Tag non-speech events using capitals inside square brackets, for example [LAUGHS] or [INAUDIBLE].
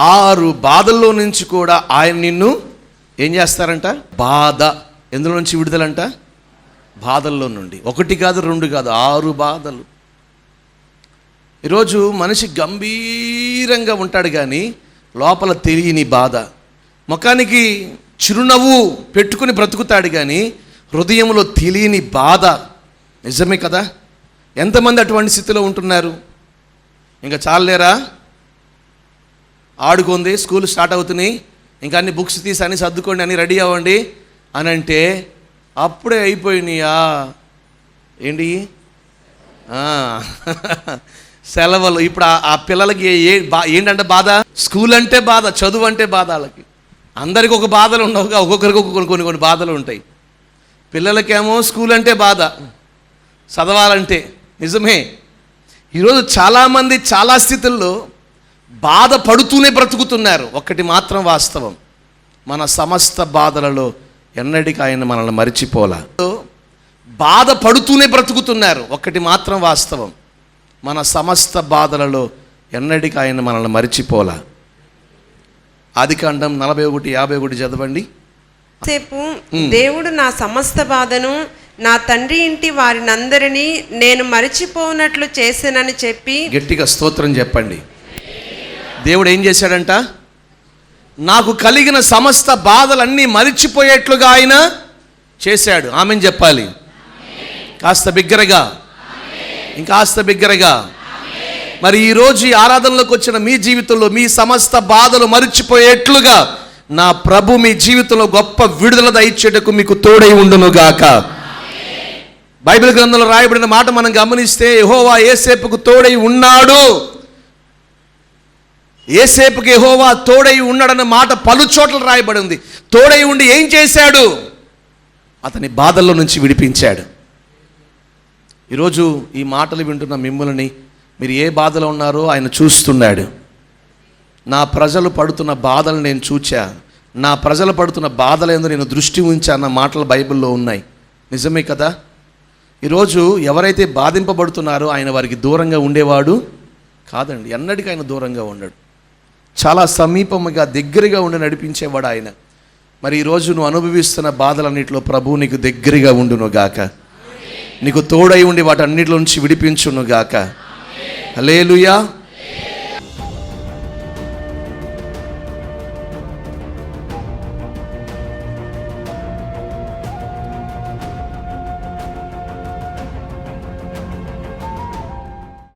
ఆరు బాధల్లో నుంచి కూడా ఆయన నిన్ను ఏం చేస్తారంట? బాధ. ఎందులో నుంచి విడుదలంట? బాధల్లో నుండి. ఒకటి కాదు రెండు కాదు ఆరు బాధలు. ఈరోజు మనిషి గంభీరంగా ఉంటాడు కానీ లోపల తెలియని బాధ. ముఖానికి చిరునవ్వు పెట్టుకుని బ్రతుకుతాడు కానీ హృదయంలో తెలియని బాధ. నిజమే కదా? ఎంతమంది అటువంటి స్థితిలో ఉంటున్నారు? ఇంకా చాలేరా ఆడుకుంది స్కూల్ స్టార్ట్ అవుతున్నాయి ఇంకా అన్ని బుక్స్ తీసి అన్ని సర్దుకోండి అన్ని రెడీ అవ్వండి అని అంటే అప్పుడే అయిపోయినాయా? ఏంటి? [LAUGHS] సెలవులు. ఇప్పుడు ఆ- పిల్లలకి ఏ- బా ఏంటంటే బాధ? స్కూల్ అంటే బాధ చదువు అంటే బాధ వాళ్ళకి. అందరికి ఒక బాధలు ఉండవుగా ఒక్కొక్కరికి ఒక్కొక్కరు కొన్ని కొన్ని బాధలు ఉంటాయి. పిల్లలకేమో స్కూల్ అంటే బాధ చదవాలంటే. నిజమే. ఈరోజు చాలామంది చాలా స్థితుల్లో బాధ పడుతూనే బ్రతుకుతున్నారు. ఒక్కటి మాత్రం వాస్తవం. మన సమస్త బాధలలో ఎన్నటికి ఆయన మనల్ని మరిచిపోలా. బాధ పడుతూనే బ్రతుకుతున్నారు. ఒక్కటి మాత్రం వాస్తవం. మన సమస్త బాధలలో ఎన్నటికి ఆయన మనల్ని మరిచిపోలా. ఆది కాండం నలభై ఒకటి యాభై ఒకటి చదవండి సేపు దేవుడు నా సమస్త బాధను నా తండ్రి ఇంటి వారినందరినీ నేను మరిచిపోనట్లు చేశానని చెప్పి గట్టిగా స్తోత్రం చెప్పండి. దేవుడు ఏం చేశాడంట? నాకు కలిగిన సమస్త బాధలన్నీ మరిచిపోయేట్లుగా ఆయన చేశాడు. ఆమెను చెప్పాలి? కాస్త బిగ్గరగా. ఇంకాస్త బిగ్గరగా. మరి ఈరోజు ఈ ఆరాధనలోకి వచ్చిన మీ జీవితంలో మీ సమస్త బాధలు మరిచిపోయేట్లుగా నా ప్రభు మీ జీవితంలో గొప్ప విడుదల దయచేటకు మీకు తోడై ఉండును గాక బైబిల్ గ్రంథంలో రాయబడిన మాట మనం గమనిస్తే యహోవా ఏసేపుకు తోడై ఉన్నాడు. ఏసేపుకి యెహోవా తోడై ఉన్నాడన్న మాట పలు చోట్ల రాయబడి ఉంది తోడై ఉండి ఏం చేశాడు? అతని బాధల్లో నుంచి విడిపించాడు. ఈరోజు ఈ మాటలు వింటున్న మిమ్మల్ని మీరు ఏ బాధలో ఉన్నారో ఆయన చూస్తున్నాడు. నా ప్రజలు పడుతున్న బాధలు నేను చూచా. నా ప్రజలు పడుతున్న బాధలేందో నేను దృష్టి ఉంచా అన్న మాటలు బైబిల్లో ఉన్నాయి. నిజమే కదా? ఈరోజు ఎవరైతే బాధింపబడుతున్నారో ఆయన వారికి దూరంగా ఉండేవాడు కాదండి. ఎన్నటికీ ఆయన దూరంగా ఉండడు. చాలా సమీపముగా దగ్గరగా ఉండి నడిపించేవాడు ఆయన. మరి ఈరోజు నువ్వు అనుభవిస్తున్న బాధలన్నింటిలో ప్రభువు నీకు దగ్గరగా ఉండును గాక. నీకు తోడై ఉండి వాటన్నిటిలో నుంచి విడిపించును గాక. హలేలుయా